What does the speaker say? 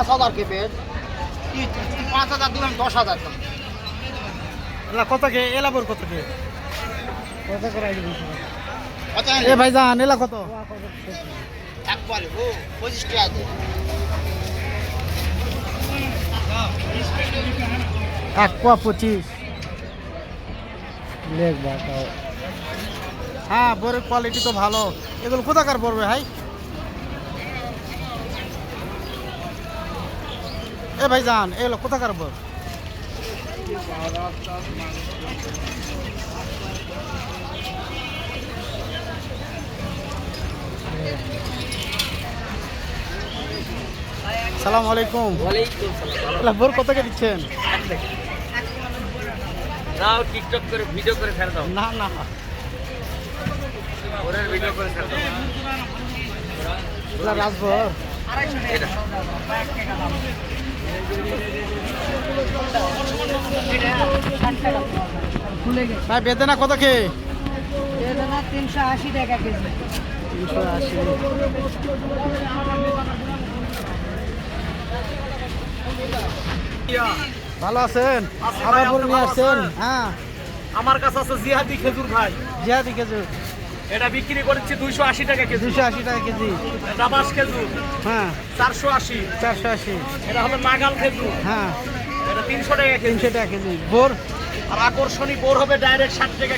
পাঁচ হাজার কে পেজ কি তুই পাঁচ হাজার দিলাম দশ হাজার দাম এলা কত কে? এলাবর কত কে? কত এ ভাইজান এলা কত? একবারে ও পঁচিশ টাকা এক পোয়া পঁচিশ। হ্যাঁ বরের কোয়ালিটি তো ভালো। এগুলো কোথাকার পড়বে ভাই? এ ভাই যান এগুলো কোথাকার বর সালাম আলাইকুম। বোর কত কে দিচ্ছেন? দাও টিকটক করে ভিডিও করে ছেড়ে দাও। না না। ওরের ভিডিও করে ছেড়ে দাও। এগুলো রাজভর এটা। ভাই বেদনা কত কে? তিনশো আশি টাকা কেজি। তিনশো আশি। ভালো আছেন? আবার নিয়ে আসছেন? হ্যাঁ। আমার কাছে আছে জিহাদি খেজুর ভাই। জিহাদি খেজুর। এটা বিক্রি করেছি দুইশো আশি টাকা কেজি। দুশো আশি টাকা কেজি। দাবাস খেজুর। হ্যাঁ। চারশো আশি। চারশো আশি। এটা হবে নাগাল খেজুর। হ্যাঁ। এটা তিনশো টাকা তিনশো টাকা কেজি। বোর? আর আকর্ষণী বোর হবে ডাইরেক্ট ষাট টাকা